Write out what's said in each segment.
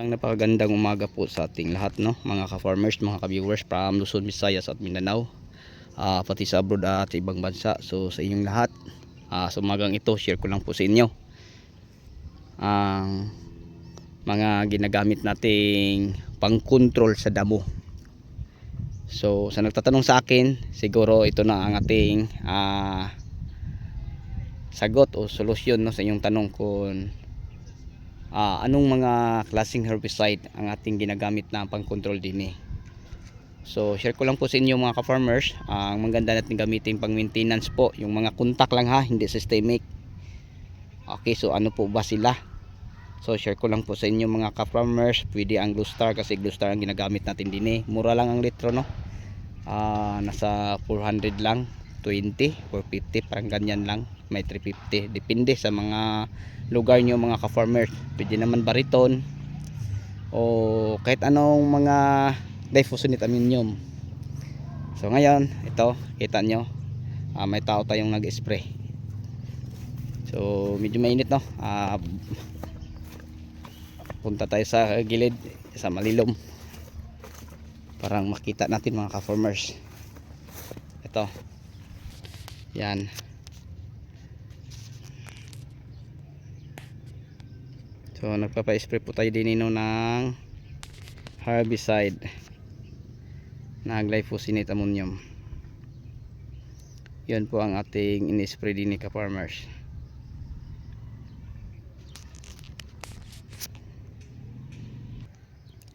Ang napakagandang umaga po sa ating lahat no, mga ka-farmers, mga ka-viewers from Luzon, Visayas at Mindanao. ah, pati sa abroad at ibang bansa. So sa inyong lahat, ah, sa umagang ito, share ko lang po sa inyo ang mga ginagamit nating pang-control sa damo. So sa nagtatanong sa akin, siguro ito na ang ating ah, sagot o solusyon no, sa inyong tanong kung ah, anong mga klaseng herbicide ang ating ginagamit na pang-control din eh. So share ko lang po sa inyo mga ka-farmers, ang maganda natin gamitin pang maintenance po, yung mga contact lang ha, hindi systemic. Okay, so ano po ba sila? So share ko lang po sa inyo mga ka-farmers, pwede ang Blue Star kasi Blue Star ang ginagamit natin din eh. Mura lang ang litro no. Ah, nasa 400 lang, 20, 450, parang ganyan lang. May 350, depende sa mga lugar nyo mga ka-farmers. Pwede naman bariton o kahit anong mga glyphosate aminium. So ngayon, ito, kita nyo, ah, may tao tayong nag-spray. So medyo mainit no. Ah, punta tayo sa gilid, sa malilom. Parang makita natin mga ka-farmers. Ito. Yan. So nagpapa-spray po tayo din ino ng herbicide na glyphosate ammonium. Yan po ang ating in-spray din ni ka-farmers.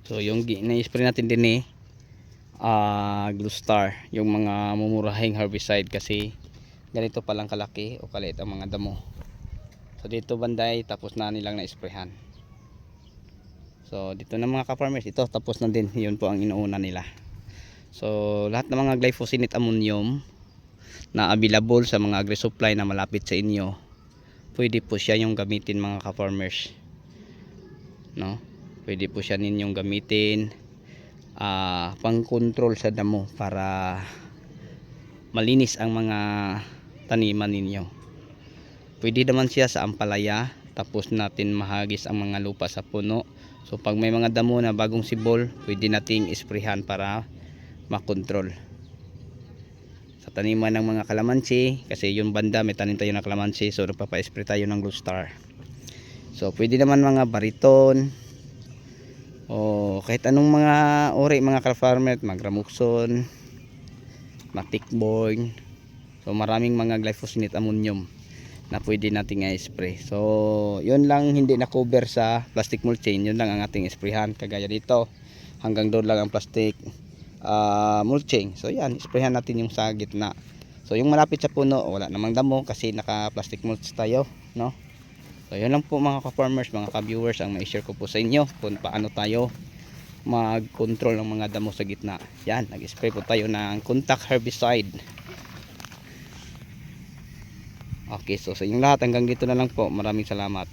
So yung na-spray natin din eh ah Blue Star, yung mga mumurahing herbicide kasi ganito palang kalaki o kalit ang mga damo. So dito banday tapos na nilang na-sprayhan. So dito na mga ka-farmers, ito tapos na din. Yun po ang inuuna nila. So lahat ng mga glyphosate ammonium na available sa mga agri-supply na malapit sa inyo, pwede po siya yung gamitin mga ka-farmers. No? Pwede po siya ninyong gamitin ah pang-control sa damo para malinis ang mga taniman ninyo. Pwede naman siya sa ampalaya tapos natin mahagis ang mga lupa sa puno. So pag may mga damo na bagong sibol, pwede nating isprehan para makontrol. Sa taniman ng mga kalamansi, kasi yung banda may tanim tayo ng kalamansi, so nagpapa-spray tayo ng Blue Star. So pwede naman mga bariton, o kahit anong mga uri mga ka-farmer, magramuxon, matikborn, so maraming mga glyphosate ammonium na pwede nating i-spray. So, yun lang hindi na cover sa plastic mulching. Yun lang ang ating sprayhan. Kagaya dito, hanggang doon lang ang plastic ah, mulching. So, yan, sprayhan natin yung sa gitna. So, yung malapit sa puno, wala namang damo kasi naka-plastic mulch tayo, no? So, yun lang po mga ka-farmers, mga ka-viewers, ang mai-share ko po sa inyo kung paano tayo mag-control ng mga damo sa gitna. Yan, nag-spray po tayo ng contact herbicide. Okay, so sa inyong lahat hanggang dito na lang po. Maraming salamat.